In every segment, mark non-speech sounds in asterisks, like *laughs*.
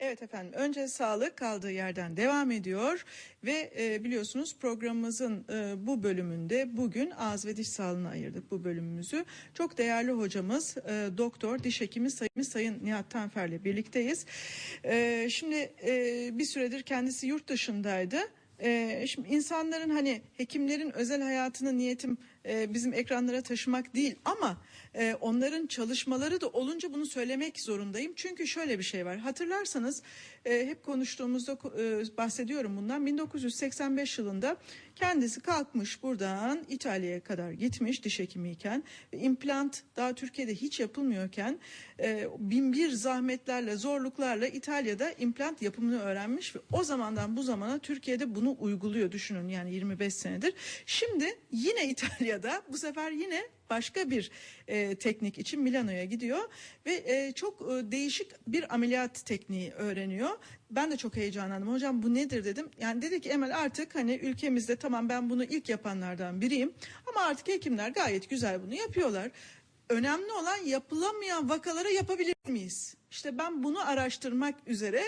Evet efendim önce sağlık kaldığı yerden devam ediyor ve e, biliyorsunuz programımızın e, bu bölümünde bugün ağız ve diş sağlığına ayırdık bu bölümümüzü. Çok değerli hocamız e, doktor diş hekimi Sayın, Sayın Nihat Tanfer'le birlikteyiz. E, şimdi e, bir süredir kendisi yurt dışındaydı. E, şimdi insanların hani hekimlerin özel hayatını niyetim e, bizim ekranlara taşımak değil ama e, onların çalışmaları da olunca bunu söylemek zorundayım. Çünkü şöyle bir şey var. Hatırlarsanız e, hep konuştuğumuzda e, bahsediyorum bundan. 1985 yılında kendisi kalkmış buradan İtalya'ya kadar gitmiş diş hekimiyken. implant daha Türkiye'de hiç yapılmıyorken e, bin bir zahmetlerle zorluklarla İtalya'da implant yapımını öğrenmiş ve o zamandan bu zamana Türkiye'de bunu uyguluyor düşünün yani 25 senedir. Şimdi yine *laughs* İtalya'da bu sefer yine başka bir e, teknik için Milano'ya gidiyor ve e, çok e, değişik bir ameliyat tekniği öğreniyor. Ben de çok heyecanlandım. Hocam bu nedir dedim. Yani dedi ki Emel artık hani ülkemizde tamam ben bunu ilk yapanlardan biriyim ama artık hekimler gayet güzel bunu yapıyorlar. Önemli olan yapılamayan vakalara yapabilir miyiz? İşte ben bunu araştırmak üzere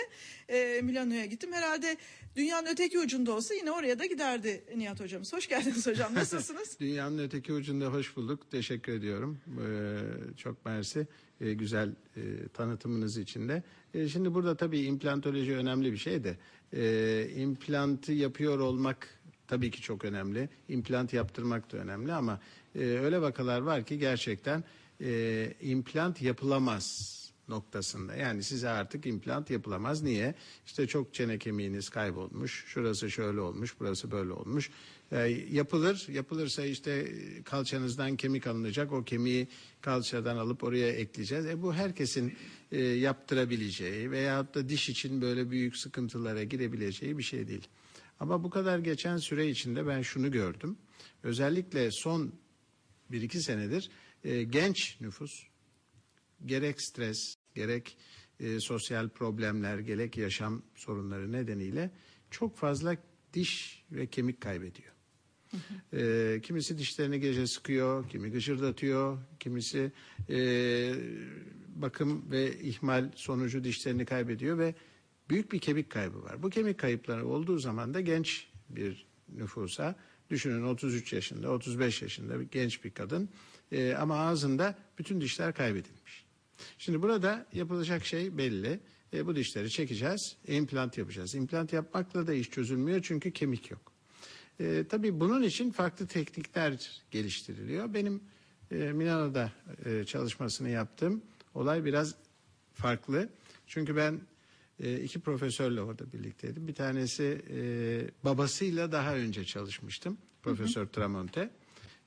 e, Milano'ya gittim. Herhalde dünyanın öteki ucunda olsa yine oraya da giderdi Nihat hocamız. Hoş geldiniz hocam. *laughs* Nasılsınız? Dünyanın öteki ucunda hoş bulduk. Teşekkür ediyorum. Ee, çok mersi. Ee, güzel e, tanıtımınız için de. Ee, şimdi burada tabii implantoloji önemli bir şey de. E, implantı yapıyor olmak tabii ki çok önemli. İmplant yaptırmak da önemli ama e, öyle vakalar var ki gerçekten e, implant yapılamaz noktasında. Yani size artık implant yapılamaz. Niye? İşte çok çene kemiğiniz kaybolmuş. Şurası şöyle olmuş, burası böyle olmuş. E, yapılır. Yapılırsa işte kalçanızdan kemik alınacak. O kemiği kalçadan alıp oraya ekleyeceğiz. E, bu herkesin e, yaptırabileceği veyahut da diş için böyle büyük sıkıntılara girebileceği bir şey değil. Ama bu kadar geçen süre içinde ben şunu gördüm. Özellikle son bir iki senedir e, genç nüfus gerek stres, gerek e, sosyal problemler, gerek yaşam sorunları nedeniyle çok fazla diş ve kemik kaybediyor. E, kimisi dişlerini gece sıkıyor, kimi gıcırdatıyor, kimisi e, bakım ve ihmal sonucu dişlerini kaybediyor ve büyük bir kemik kaybı var. Bu kemik kayıpları olduğu zaman da genç bir nüfusa düşünün 33 yaşında, 35 yaşında bir genç bir kadın e, ama ağzında bütün dişler kaybedilmiş. Şimdi burada yapılacak şey belli. E, bu dişleri çekeceğiz, implant yapacağız. İmplant yapmakla da iş çözülmüyor çünkü kemik yok. E, tabii bunun için farklı teknikler geliştiriliyor. Benim e, Milano'da e, çalışmasını yaptım. Olay biraz farklı. Çünkü ben e, iki profesörle orada birlikteydim. Bir tanesi e, babasıyla daha önce çalışmıştım. Profesör Tramonte.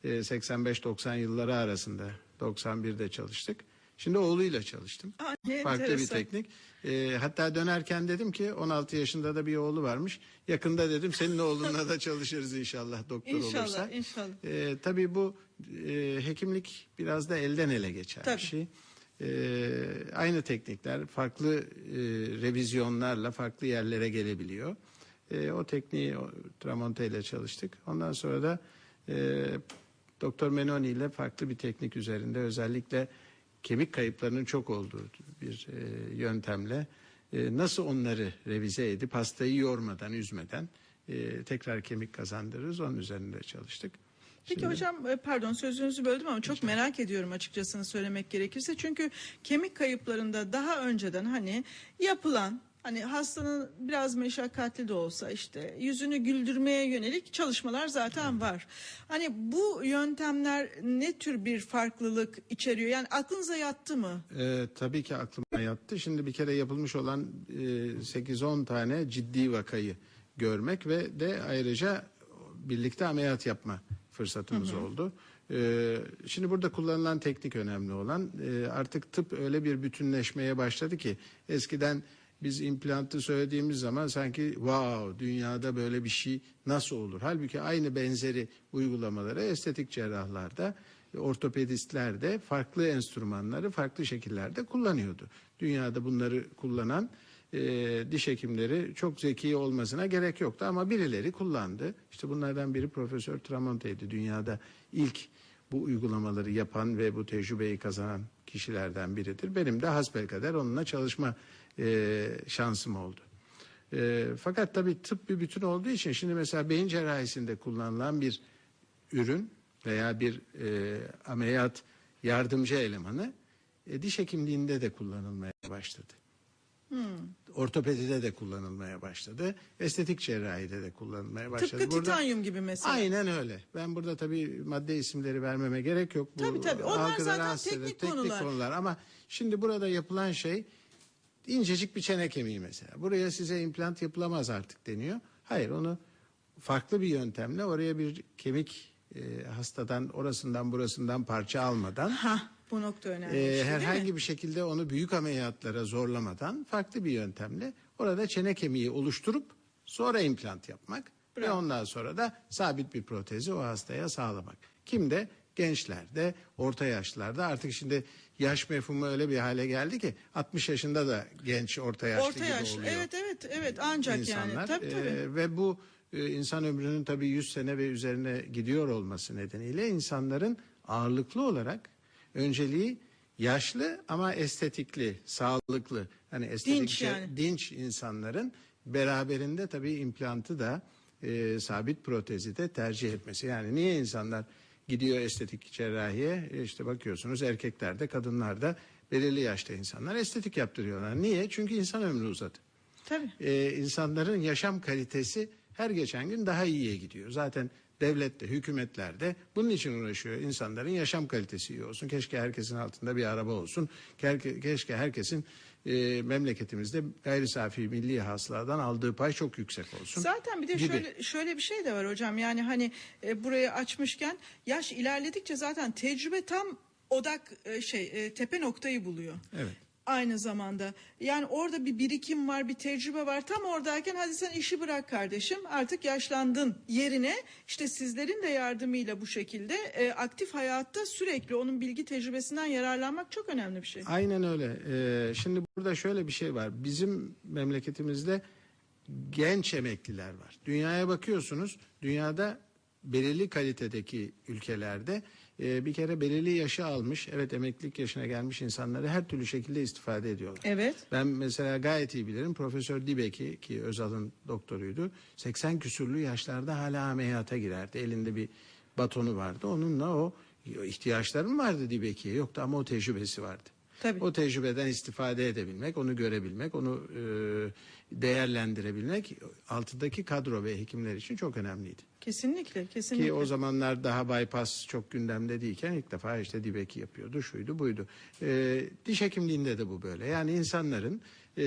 E, 85-90 yılları arasında 91'de çalıştık. Şimdi oğluyla çalıştım. Aa, Farklı enteresan. bir teknik. E, hatta dönerken dedim ki 16 yaşında da bir oğlu varmış. Yakında dedim senin oğlunla da çalışırız inşallah doktor İnşallah, olursa. inşallah. E, tabii bu e, hekimlik biraz da elden ele geçer Tabii. bir şey. E, aynı teknikler farklı e, revizyonlarla farklı yerlere gelebiliyor. E, o tekniği o, Tramonte ile çalıştık. Ondan sonra da e, Doktor Menoni ile farklı bir teknik üzerinde özellikle kemik kayıplarının çok olduğu bir e, yöntemle e, nasıl onları revize edip hastayı yormadan, üzmeden e, tekrar kemik kazandırırız. Onun üzerinde çalıştık. Peki Şimdi- hocam e, pardon sözünüzü böldüm ama çok merak ediyorum açıkçasını söylemek gerekirse. Çünkü kemik kayıplarında daha önceden hani yapılan hani hastanın biraz meşakkatli de olsa işte yüzünü güldürmeye yönelik çalışmalar zaten var. Hani bu yöntemler ne tür bir farklılık içeriyor? Yani aklınıza yattı mı? Ee, tabii ki aklıma yattı. Şimdi bir kere yapılmış olan e, 8-10 tane ciddi vakayı görmek ve de ayrıca birlikte ameliyat yapma fırsatımız oldu. Ee, şimdi burada kullanılan teknik önemli olan e, artık tıp öyle bir bütünleşmeye başladı ki eskiden biz implantı söylediğimiz zaman sanki wow dünyada böyle bir şey nasıl olur? Halbuki aynı benzeri uygulamaları estetik cerrahlarda ortopedistler de farklı enstrümanları farklı şekillerde kullanıyordu. Dünyada bunları kullanan e, diş hekimleri çok zeki olmasına gerek yoktu ama birileri kullandı. İşte bunlardan biri Profesör Tramonte'ydi. Dünyada ilk bu uygulamaları yapan ve bu tecrübeyi kazanan kişilerden biridir. Benim de hasbelkader onunla çalışma e, şansım oldu. E, fakat tabii tıp bir bütün olduğu için şimdi mesela beyin cerrahisinde kullanılan bir ürün veya bir e, ameliyat yardımcı elemanı e, diş hekimliğinde de kullanılmaya başladı. Ortopedide de kullanılmaya başladı. Estetik cerrahide de kullanılmaya başladı. Tıpkı titanyum gibi mesela. Aynen öyle. Ben burada tabii madde isimleri vermeme gerek yok. Bu Tabii, tabii. Onlar zaten rahatsız eder. teknik konular. konular. Ama şimdi burada yapılan şey incecik bir çene kemiği mesela. Buraya size implant yapılamaz artık deniyor. Hayır onu farklı bir yöntemle oraya bir kemik e, hastadan orasından burasından parça almadan Ha, bu nokta önemli. ee, işte, değil mi? herhangi bir şekilde onu büyük ameliyatlara zorlamadan farklı bir yöntemle orada çene kemiği oluşturup sonra implant yapmak ve Bravo. ondan sonra da sabit bir protezi o hastaya sağlamak. Kimde? Gençlerde, orta yaşlılarda artık şimdi yaş mefhumu öyle bir hale geldi ki 60 yaşında da genç orta yaşlı Orta gibi yaşlı. oluyor Evet evet evet ancak insanlar. yani. Tabii tabii. Ee, ve bu e, insan ömrünün tabii 100 sene ve üzerine gidiyor olması nedeniyle insanların ağırlıklı olarak önceliği yaşlı ama estetikli, sağlıklı, hani estetik Dinç yani. dinç insanların beraberinde tabii implantı da e, sabit protezi de tercih etmesi. Yani niye insanlar gidiyor estetik cerrahiye E, işte bakıyorsunuz erkeklerde kadınlarda belirli yaşta insanlar estetik yaptırıyorlar. Niye? Çünkü insan ömrü uzadı Tabii. e, insanların yaşam kalitesi her geçen gün daha iyiye gidiyor. Zaten devlette, hükümetlerde bunun için uğraşıyor. İnsanların yaşam kalitesi iyi olsun. Keşke herkesin altında bir araba olsun. Ke- Keşke herkesin e, memleketimizde gayri safi milli hasıladan aldığı pay çok yüksek olsun. Zaten bir de gibi. şöyle şöyle bir şey de var hocam. Yani hani e, burayı açmışken yaş ilerledikçe zaten tecrübe tam odak e, şey e, tepe noktayı buluyor. Evet. Aynı zamanda yani orada bir birikim var, bir tecrübe var. Tam oradayken hadi sen işi bırak kardeşim. Artık yaşlandın yerine işte sizlerin de yardımıyla bu şekilde e, aktif hayatta sürekli onun bilgi tecrübesinden yararlanmak çok önemli bir şey. Aynen öyle. Ee, şimdi burada şöyle bir şey var. Bizim memleketimizde genç emekliler var. Dünyaya bakıyorsunuz. Dünyada belirli kalitedeki ülkelerde e, bir kere belirli yaşı almış, evet emeklilik yaşına gelmiş insanları her türlü şekilde istifade ediyorlar. Evet. Ben mesela gayet iyi bilirim. Profesör Dibeki ki Özal'ın doktoruydu. 80 küsürlü yaşlarda hala ameliyata girerdi. Elinde bir batonu vardı. Onunla o ihtiyaçlarım vardı Dibeki'ye. Yoktu ama o tecrübesi vardı. Tabii. O tecrübeden istifade edebilmek, onu görebilmek, onu e, değerlendirebilmek altındaki kadro ve hekimler için çok önemliydi. Kesinlikle, kesinlikle. Ki o zamanlar daha bypass çok gündemde değilken ilk defa işte dibeki yapıyordu, şuydu buydu. Ee, diş hekimliğinde de bu böyle. Yani insanların e,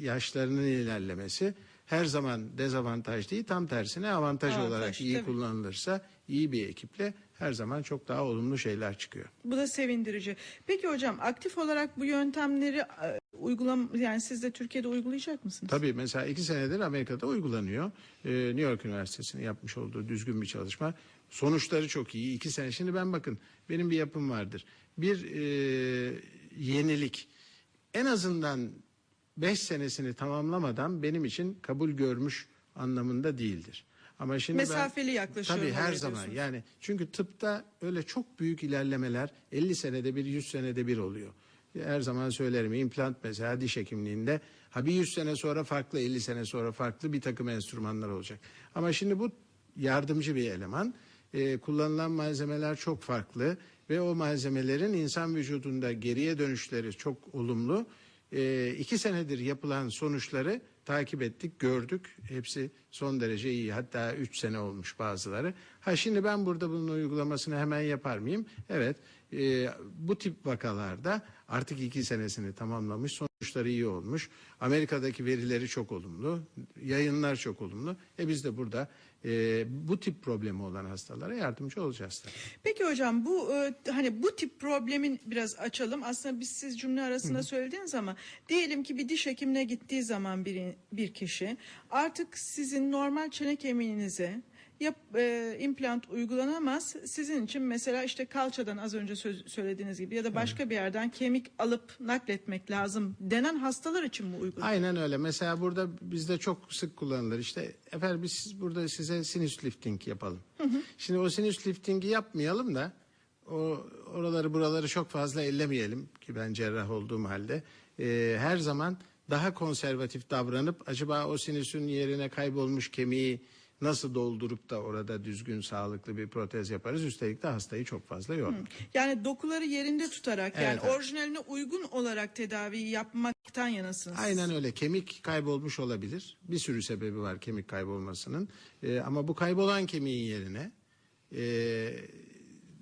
yaşlarının ilerlemesi her zaman dezavantaj değil, tam tersine avantaj, Avantaj, olarak iyi tabii. kullanılırsa iyi bir ekiple her zaman çok daha olumlu şeyler çıkıyor. Bu da sevindirici. Peki hocam aktif olarak bu yöntemleri e, uygulam yani siz de Türkiye'de uygulayacak mısınız? Tabii mesela iki senedir Amerika'da uygulanıyor. Ee, New York Üniversitesi'nin yapmış olduğu düzgün bir çalışma. Sonuçları çok iyi. İki sene. Şimdi ben bakın benim bir yapım vardır. Bir e, yenilik en azından beş senesini tamamlamadan benim için kabul görmüş anlamında değildir. Ama şimdi ben- Mesafeli yaklaşıyorum Tabii her zaman. Yani çünkü tıpta öyle çok büyük ilerlemeler 50 senede bir 100 senede bir oluyor. Her zaman söylerim implant mesela diş hekimliğinde ha bir 100 sene sonra farklı 50 sene sonra farklı bir takım enstrümanlar olacak. Ama şimdi bu yardımcı bir eleman. Ee, kullanılan malzemeler çok farklı ve o malzemelerin insan vücudunda geriye dönüşleri çok olumlu. Ee, iki senedir yapılan sonuçları takip ettik, gördük. Hepsi son derece iyi. Hatta üç sene olmuş bazıları. Ha şimdi ben burada bunun uygulamasını hemen yapar mıyım? Evet. Ee, bu tip vakalarda artık iki senesini tamamlamış, sonuçları iyi olmuş. Amerika'daki verileri çok olumlu, yayınlar çok olumlu. E biz de burada e, bu tip problemi olan hastalara yardımcı olacağız. tabii. Peki hocam bu e, hani bu tip problemin biraz açalım. Aslında biz siz cümle arasında söylediğiniz ama diyelim ki bir diş hekimine gittiği zaman bir bir kişi artık sizin normal çene kemiğinize yap, e, implant uygulanamaz. Sizin için mesela işte kalçadan az önce söz, söylediğiniz gibi ya da başka bir yerden kemik alıp nakletmek lazım denen hastalar için mi uygun? Aynen öyle. Mesela burada bizde çok sık kullanılır. İşte efendim biz burada size sinüs lifting yapalım. Şimdi o sinüs liftingi yapmayalım da o oraları buraları çok fazla ellemeyelim ki ben cerrah olduğum halde. Ee, her zaman daha konservatif davranıp acaba o sinüsün yerine kaybolmuş kemiği nasıl doldurup da orada düzgün sağlıklı bir protez yaparız. Üstelik de hastayı çok fazla yormak. Yani dokuları yerinde tutarak yani Evet, evet. orijinaline uygun olarak tedaviyi yapmaktan yanasınız. Aynen öyle. Kemik kaybolmuş olabilir. Bir sürü sebebi var kemik kaybolmasının. Ee, ama bu kaybolan kemiğin yerine e,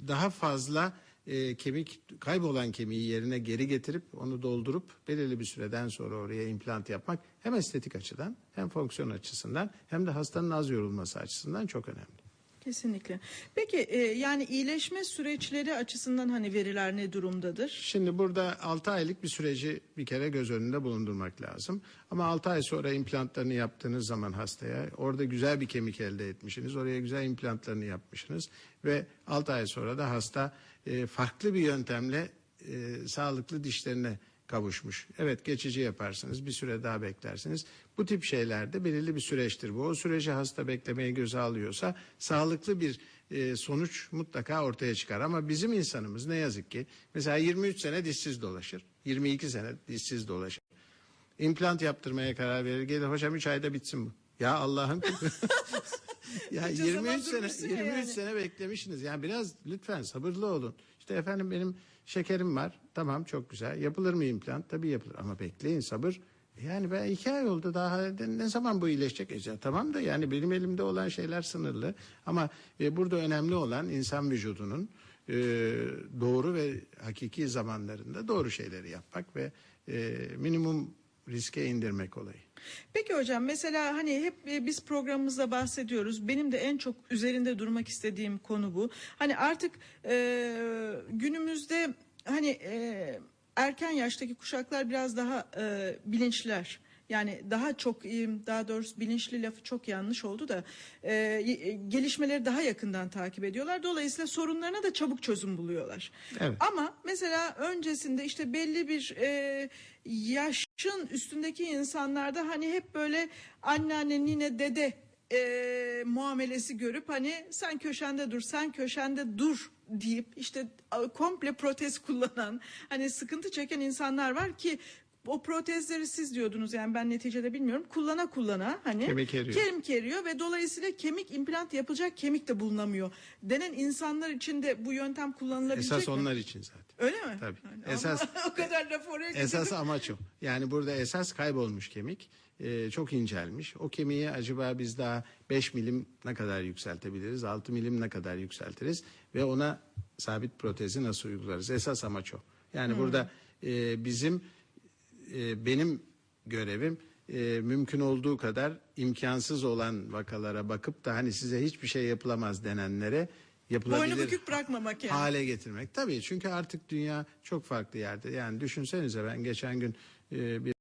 daha fazla e, kemik kaybolan kemiği yerine geri getirip onu doldurup belirli bir süreden sonra oraya implant yapmak hem estetik açıdan hem fonksiyon açısından hem de hastanın az yorulması açısından çok önemli. Kesinlikle. Peki e, yani iyileşme süreçleri açısından hani veriler ne durumdadır? Şimdi burada 6 aylık bir süreci bir kere göz önünde bulundurmak lazım. Ama 6 ay sonra implantlarını yaptığınız zaman hastaya orada güzel bir kemik elde etmişsiniz. Oraya güzel implantlarını yapmışsınız ve 6 ay sonra da hasta e, farklı bir yöntemle e, sağlıklı dişlerine kavuşmuş. Evet geçici yaparsınız bir süre daha beklersiniz. Bu tip şeylerde belirli bir süreçtir bu. O süreci hasta beklemeyi göze alıyorsa sağlıklı bir e, sonuç mutlaka ortaya çıkar. Ama bizim insanımız ne yazık ki mesela 23 sene dişsiz dolaşır. 22 sene dişsiz dolaşır. İmplant yaptırmaya karar verir. Gelir hocam 3 ayda bitsin bu. Ya Allah'ım. *laughs* ya Bunca 23 zaman sene durmuşsun ya 23 yani. sene beklemişsiniz. Yani biraz lütfen sabırlı olun. İşte efendim benim şekerim var. Tamam çok güzel. Yapılır mı implant? Tabii yapılır. Ama bekleyin sabır. Yani ben iki ay oldu daha ne zaman bu iyileşecek? E, tamam da yani benim elimde olan şeyler sınırlı. Ama e, burada önemli olan insan vücudunun e, doğru ve hakiki zamanlarında doğru şeyleri yapmak ve e, minimum riske indirmek olayı. Peki hocam mesela hani hep e, biz programımızda bahsediyoruz. Benim de en çok üzerinde durmak istediğim konu bu. Hani artık e, günümüzde hani e, erken yaştaki kuşaklar biraz daha e, bilinçliler. Yani daha çok e, daha doğrusu bilinçli lafı çok yanlış oldu da e, e, gelişmeleri daha yakından takip ediyorlar. Dolayısıyla sorunlarına da çabuk çözüm buluyorlar. Evet. Ama mesela öncesinde işte belli bir e, yaşın üstündeki insanlarda hani hep böyle anneanne, nine, dede e, muamelesi görüp hani sen köşende dur, sen köşende dur deyip işte komple protez *laughs* kullanan hani sıkıntı çeken insanlar var ki o protezleri siz diyordunuz yani ben neticede bilmiyorum kullana kullana hani Kemik eriyor. kemik eriyor ve dolayısıyla kemik implant yapılacak kemik de bulunamıyor. Denen insanlar için de bu yöntem kullanılabilecek Esas mi? onlar için zaten. Öyle mi? Tabii. Yani Esas- *laughs* o kadar laf oraya Esas amaç o. Yani burada esas kaybolmuş kemik. e, çok incelmiş. O kemiği acaba biz daha 5 milim ne kadar yükseltebiliriz? 6 milim ne kadar yükseltiriz? Ve ona sabit protezi nasıl uygularız? Esas amaç o. Yani burada e, bizim e, benim görevim e, mümkün olduğu kadar imkansız olan vakalara bakıp da hani size hiçbir şey yapılamaz denenlere yapılabilir Boynu bükük bırakmamak yani. hale getirmek. Tabii çünkü artık dünya çok farklı yerde. Yani düşünsenize ben geçen gün e, bir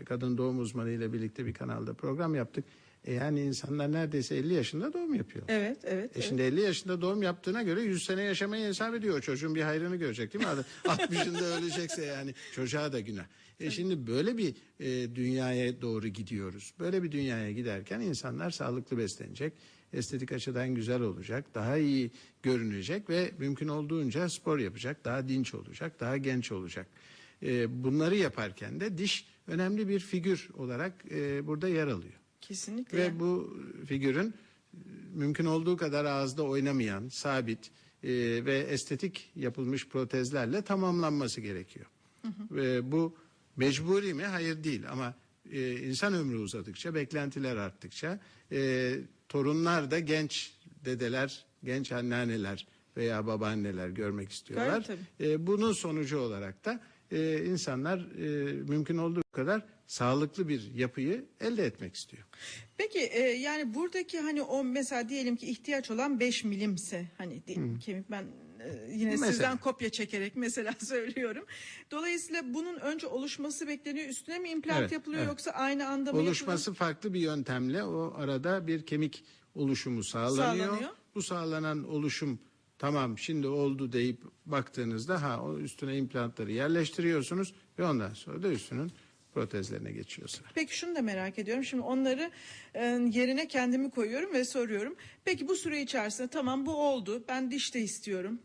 e, kadın doğum uzmanı ile birlikte bir kanalda program yaptık. E, yani insanlar neredeyse 50 yaşında doğum yapıyor. Evet, evet. E şimdi 50 yaşında doğum yaptığına göre 100 sene yaşamayı hesap ediyor. O Çocuğun bir hayrını görecek değil mi? 60'ında *laughs* ölecekse yani çocuğa da günah. E şimdi böyle bir e, dünyaya doğru gidiyoruz. Böyle bir dünyaya giderken insanlar sağlıklı beslenecek. Estetik açıdan güzel olacak. Daha iyi görünecek ve mümkün olduğunca spor yapacak. Daha dinç olacak. Daha genç olacak. E, bunları yaparken de diş önemli bir figür olarak e, burada yer alıyor. Kesinlikle. Ve bu figürün e, mümkün olduğu kadar ağızda oynamayan, sabit e, ve estetik yapılmış protezlerle tamamlanması gerekiyor. Ve bu mecburi mi? Hayır değil ama e, insan ömrü uzadıkça, beklentiler arttıkça e, torunlar da genç dedeler, genç anneanneler veya babaanneler görmek istiyorlar. Tabii, E, bunun sonucu olarak da e, insanlar e, mümkün olduğu kadar sağlıklı bir yapıyı elde etmek istiyor. Peki e, yani buradaki hani o mesela diyelim ki ihtiyaç olan 5 milimse hani diyelim kemik ben e, yine Mesela. sizden kopya çekerek mesela *laughs* söylüyorum. Dolayısıyla bunun önce oluşması bekleniyor. Üstüne mi implant Evet, yapılıyor evet. yoksa aynı anda mı Oluşması farklı bir yöntemle o arada bir kemik oluşumu sağlanıyor. Sağlanıyor. Bu sağlanan oluşum tamam şimdi oldu deyip baktığınızda ha o üstüne implantları yerleştiriyorsunuz ve ondan sonra da üstünün protezlerine geçiyor sıra. Peki şunu da merak ediyorum. Şimdi onları e, yerine kendimi koyuyorum ve soruyorum. Peki bu süre içerisinde tamam bu oldu. Ben diş de istiyorum.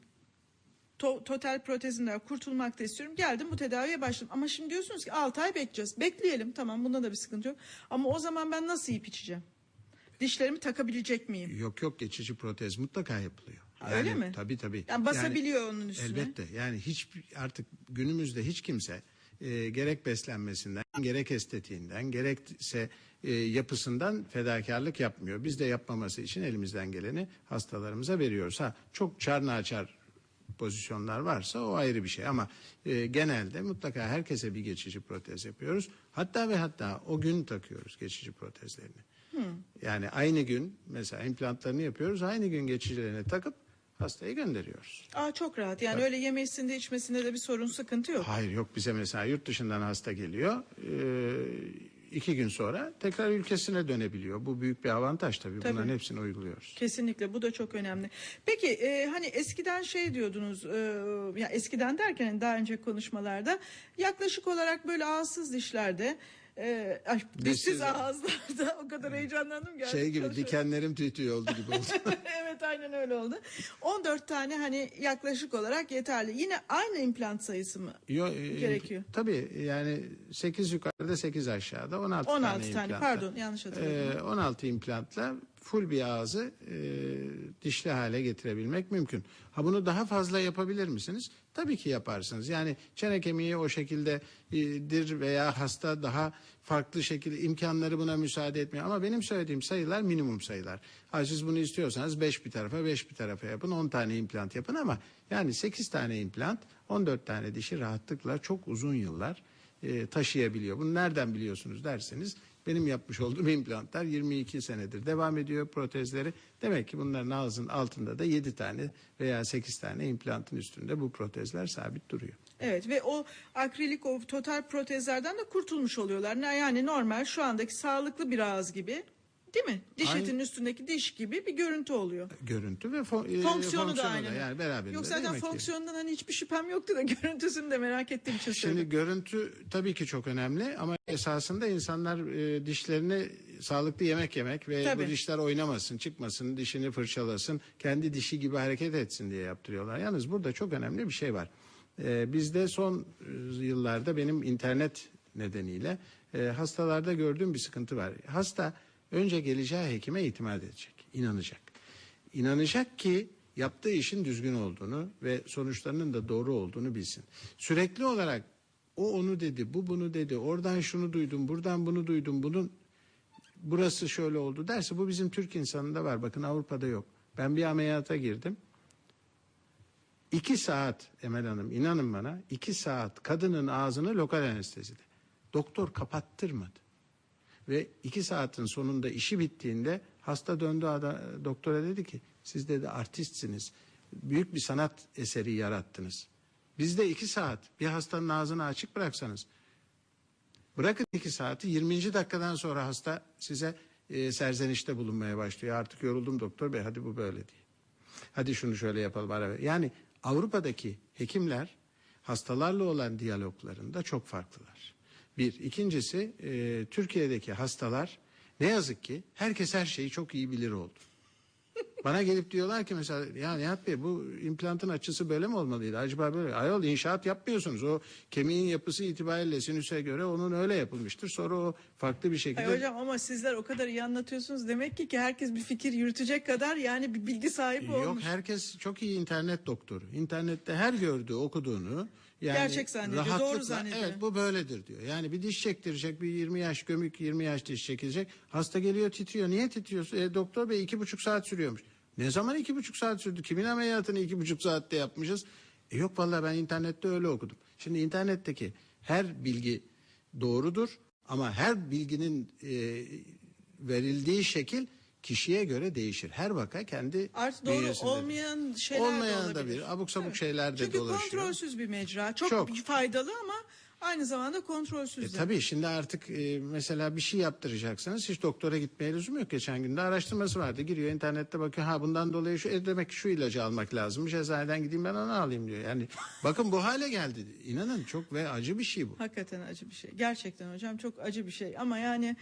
to- total protezinden kurtulmak da istiyorum. Geldim bu tedaviye başladım. Ama şimdi diyorsunuz ki 6 ay bekleyeceğiz. Bekleyelim tamam bunda da bir sıkıntı yok. Ama o zaman ben nasıl yiyip içeceğim? Dişlerimi takabilecek miyim? Yok yok geçici protez mutlaka yapılıyor. Öyle mi? Tabii tabii. Yani basabiliyor onun üstüne. Elbette yani hiç artık günümüzde hiç kimse e, gerek beslenmesinden gerek estetiğinden gerekse e, yapısından fedakarlık yapmıyor. Biz de yapmaması için elimizden geleni hastalarımıza veriyoruz. Ha çok çarna açar pozisyonlar varsa o ayrı bir şey ama e, genelde mutlaka herkese bir geçici protez yapıyoruz. Hatta ve hatta o gün takıyoruz geçici protezlerini. Yani aynı gün mesela implantlarını yapıyoruz aynı gün geçicilerini takıp hastayı gönderiyoruz. Aa, çok rahat yani öyle yemesinde içmesinde de bir sorun sıkıntı yok. Hayır yok bize mesela yurt dışından hasta geliyor. Ee, iki gün sonra tekrar ülkesine dönebiliyor. Bu büyük bir avantaj tabii. Tabii. Bunların hepsini uyguluyoruz. Kesinlikle bu da çok önemli. Peki e, hani eskiden şey diyordunuz e, ya eskiden derken daha önce konuşmalarda yaklaşık olarak böyle ağızsız dişlerde e, ay, dişsiz ağızlarda o kadar heyecanlandım ki. Şey gibi dikenlerim tüytüğü oldu gibi oldu. *laughs* evet aynen öyle oldu. 14 tane hani yaklaşık olarak yeterli. Yine aynı implant sayısı mı? Yo, e, Gerekiyor. Tabii yani 8 yukarıda 8 aşağıda 16, 16 tane, tane, implantla. pardon, yanlış hatırladım. Ee, 16 implantla full bir ağzı e, dişli hale getirebilmek mümkün. Ha bunu daha fazla yapabilir misiniz? Tabii ki yaparsınız. Yani çene kemiği o şekilde e, dir veya hasta daha farklı şekilde imkanları buna müsaade etmiyor. Ama benim söylediğim sayılar minimum sayılar. Ha siz bunu istiyorsanız 5 bir tarafa 5 bir tarafa yapın 10 tane implant yapın ama yani 8 tane implant 14 tane dişi rahatlıkla çok uzun yıllar e, taşıyabiliyor. Bunu nereden biliyorsunuz derseniz benim yapmış olduğum *laughs* implantlar 22 senedir devam ediyor protezleri. Demek ki bunların ağzın altında da 7 tane veya 8 tane implantın üstünde bu protezler sabit duruyor. Evet ve o akrilik o total protezlerden de kurtulmuş oluyorlar. Ne- Yani normal şu andaki sağlıklı bir ağız gibi değil mi? Diş Aynı- etinin üstünndeki diş gibi bir görüntü oluyor. Görüntü ve fo- e, Fonksiyonu da aynı. yani beraberinde Yok zaten demek ki. fonksiyonundan hani hiçbir şüphem yoktu da *laughs* görüntüsünü de merak ettiğim için Şimdi söyledim. görüntü tabii ki çok önemli ama esasında insanlar e, dişlerini sağlıklı yemek yemek ve Tabii. bu dişler oynamasın, çıkmasın, dişini fırçalasın, kendi dişi gibi hareket etsin diye yaptırıyorlar. Yalnız burada çok önemli bir şey var. E, bizde son e, yıllarda benim internet nedeniyle e, hastalarda gördüğüm bir sıkıntı var. Hasta önce geleceği hekime itimat edecek, inanacak. İnanacak ki yaptığı işin düzgün olduğunu ve sonuçlarının da doğru olduğunu bilsin. Sürekli olarak o onu dedi, bu bunu dedi, oradan şunu duydum, buradan bunu duydum, bunun burası şöyle oldu derse bu bizim Türk insanında var. Bakın Avrupa'da yok. Ben bir ameliyata girdim. İki saat Emel Hanım inanın bana iki saat kadının ağzını lokal anestezide. Doktor kapattırmadı. Ve iki saatin sonunda işi bittiğinde hasta döndü ada, doktora dedi ki siz dedi artistsiniz. Büyük bir sanat eseri yarattınız. Bizde iki saat bir hastanın ağzını açık bıraksanız Bırakın iki saati 20. dakikadan sonra hasta size e, serzenişte bulunmaya başlıyor. Artık yoruldum doktor bey hadi bu böyle diye. Hadi şunu şöyle yapalım. Yani Avrupa'daki hekimler hastalarla olan diyaloglarında çok farklılar. Bir. ikincisi e, Türkiye'deki hastalar ne yazık ki herkes her şeyi çok iyi bilir oldu. Bana gelip diyorlar ki mesela ya Nihat Bey bu implantın açısı böyle mi olmalıydı? Acaba böyle. Ayol inşaat yapmıyorsunuz. O kemiğin yapısı itibariyle sinüse göre onun öyle yapılmıştır. Sonra o farklı bir şekilde. Ay hocam ama sizler o kadar iyi anlatıyorsunuz. Demek ki ki herkes bir fikir yürütecek kadar yani bir bilgi sahibi Yok olmuş. herkes çok iyi internet doktoru. İnternette her gördüğü okuduğunu yani Gerçek zannediyor, doğru rahatlıkla, zannediyor. Evet bu böyledir diyor. Yani bir diş çektirecek bir 20 yaş gömük 20 yaş diş çekilecek. Hasta geliyor titriyor. Niye titriyorsun? E, doktor bey iki buçuk saat sürüyormuş. Ne zaman iki buçuk saat sürdü? Kimin ameliyatını iki buçuk saatte yapmışız? E, yok vallahi ben internette öyle okudum. Şimdi internetteki her bilgi doğrudur ama her bilginin e, verildiği şekil kişiye göre değişir. Her vaka kendi Artı doğru olmayan şeyler Olmayan de da olabilir. bir abuk sabuk Evet. şeyler de Çünkü dolaşıyor. kontrolsüz bir mecra. Çok, Çok. faydalı ama aynı zamanda kontrolsüz. E tabii şimdi artık e, mesela bir şey yaptıracaksınız hiç doktora gitmeye lüzum yok. Geçen gün de araştırması vardı. Giriyor internette bakıyor ha bundan dolayı şu e, demek ki şu ilacı almak lazımmış. Eczaneden gideyim ben onu alayım diyor. Yani *laughs* bakın bu hale geldi. İnanın çok ve acı bir şey bu. Hakikaten acı bir şey. Gerçekten hocam çok acı bir şey. Ama yani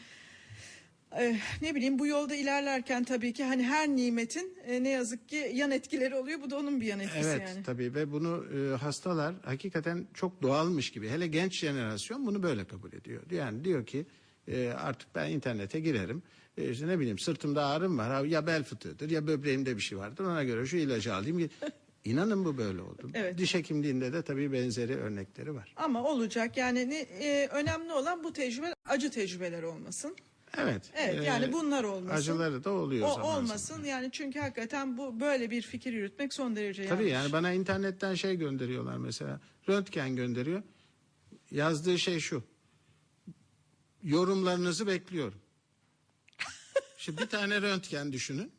e, ne bileyim bu yolda ilerlerken tabii ki hani her nimetin e, ne yazık ki yan etkileri oluyor. Bu da onun bir yan etkisi Evet yani. tabii ve bunu e, hastalar hakikaten çok doğalmış gibi hele genç jenerasyon bunu böyle kabul ediyor. Yani diyor ki e, artık ben internete girerim. E, işte ne bileyim sırtımda ağrım var ya bel fıtığıdır ya böbreğimde bir şey vardır ona göre şu ilacı alayım. *laughs* İnanın bu böyle oldu. Evet. Diş hekimliğinde de tabii benzeri örnekleri var. Ama olacak yani e, önemli olan bu tecrübe acı tecrübeler olmasın. Evet. Evet e, yani bunlar olmasın. Acıları da oluyor O zaman olmasın yani çünkü hakikaten bu böyle bir fikir yürütmek son derece yanlış. Tabii yani bana internetten şey gönderiyorlar mesela. Röntgen gönderiyor. Yazdığı şey şu. Yorumlarınızı bekliyorum. Şimdi bir tane röntgen düşünün.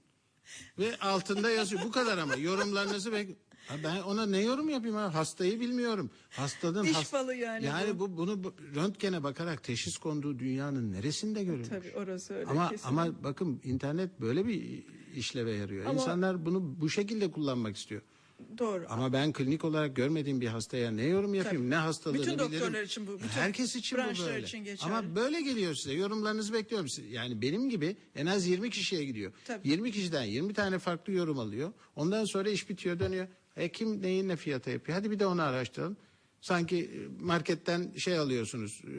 Ve altında yazıyor. Bu kadar ama yorumlarınızı bek Ha ben ona ne yorum yapayım ha? Hastayı bilmiyorum. Hastanın Diş hast- falı yani Yani bu. bunu bu- röntgene bakarak teşhis konduğu dünyanın neresinde görülmüş? Tabii orası öyle Ama kesin. ama bakın internet böyle bir işleve yarıyor. Ama- İnsanlar bunu bu şekilde kullanmak istiyor. Doğru. Ama ben klinik olarak görmediğim bir hastaya ne yorum yapayım, Tabii. ne hastalığını Bütün bilirim. doktorlar için bu, bütün Herkes için bu branşlar böyle. için geçerli. Ama böyle geliyor size. Yorumlarınızı bekliyorum. Siz- Yani benim gibi en az 20 kişiye gidiyor. Tabii. 20 kişiden 20 tane farklı yorum alıyor. Ondan sonra iş bitiyor dönüyor. Hekim neyin ne fiyata yapıyor? Hadi bir de onu araştıralım. Sanki e, marketten şey alıyorsunuz, e,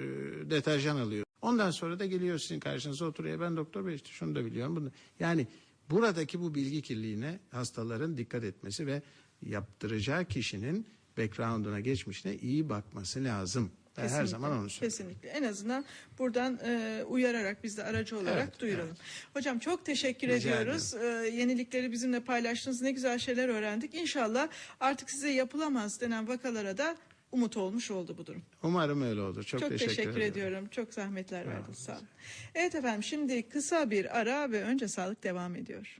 deterjan alıyor. Ondan sonra da geliyor sizin karşınıza oturuyor. Ben doktor bey işte şunu da biliyorum. Bunu. Yani buradaki bu bilgi kirliliğine hastaların dikkat etmesi ve yaptıracağı kişinin background'una geçmişine iyi bakması lazım. Ben her Kesinlikle, zaman onu söylüyorum. Kesinlikle. En azından buradan e, uyararak biz de aracı olarak Evet, duyuralım. Hocam çok teşekkür Rica ediyoruz. E, yenilikleri bizimle paylaştınız. Ne güzel şeyler öğrendik. İnşallah artık size yapılamaz denen vakalara da umut olmuş oldu bu durum. Umarım öyle olur. Çok, Çok, teşekkür, ederim. ediyorum. Çok zahmetler verdiniz. Sağ olun. Evet efendim şimdi kısa bir ara ve önce sağlık devam ediyor.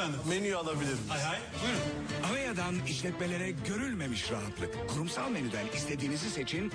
Efendim. Menüyü alabilirim. Hay hay buyurun. Avea'dan işletmelere görülmemiş rahatlık. Kurumsal menüden istediğinizi seçin.